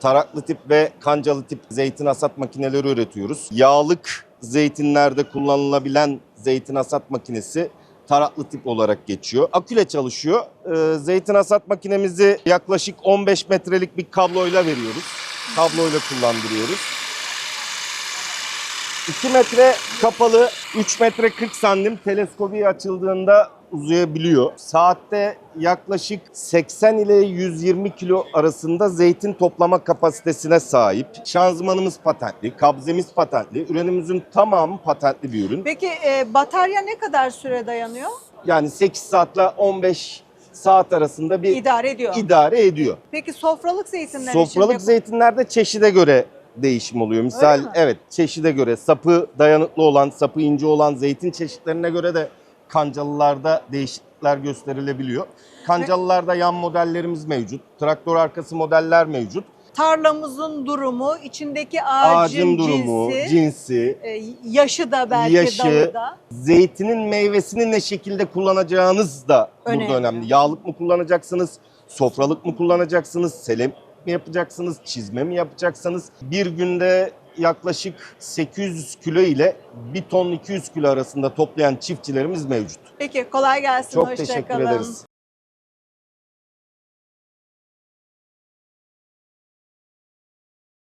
Taraklı tip ve kancalı tip zeytin hasat makineleri üretiyoruz. Yağlık zeytinlerde kullanılabilen zeytin hasat makinesi taraklı tip olarak geçiyor. Aküle çalışıyor. Ee, zeytin hasat makinemizi yaklaşık 15 metrelik bir kabloyla veriyoruz. Kabloyla kullandırıyoruz. 2 metre kapalı, 3 metre 40 santim teleskobi açıldığında uzayabiliyor. Saatte yaklaşık 80 ile 120 kilo arasında zeytin toplama kapasitesine sahip. Şanzımanımız patentli, kabzemiz patentli, ürünümüzün tamamı patentli bir ürün. Peki e, batarya ne kadar süre dayanıyor? Yani 8 saatle 15 saat arasında bir İdare ediyor. idare ediyor. Peki sofralık zeytinler Sofralık için de- zeytinlerde çeşide göre değişim oluyor. Misal evet çeşide göre sapı dayanıklı olan, sapı ince olan zeytin çeşitlerine göre de kancalılarda değişiklikler gösterilebiliyor. Kancalılarda yan modellerimiz mevcut. Traktör arkası modeller mevcut. tarlamızın durumu, içindeki ağacın Ağacın durumu, cinsi, cinsi, e, yaşı da belki Yaşı. dalı da. zeytinin meyvesini ne şekilde kullanacağınız da Önemli. burada önemli. Yağlık mı kullanacaksınız, sofralık mı kullanacaksınız, selem mi yapacaksınız, çizme mi yapacaksınız? Bir günde yaklaşık 800 kilo ile 1 ton 200 kilo arasında toplayan çiftçilerimiz mevcut. Peki kolay gelsin. Çok hoşça teşekkür kalın. ederiz.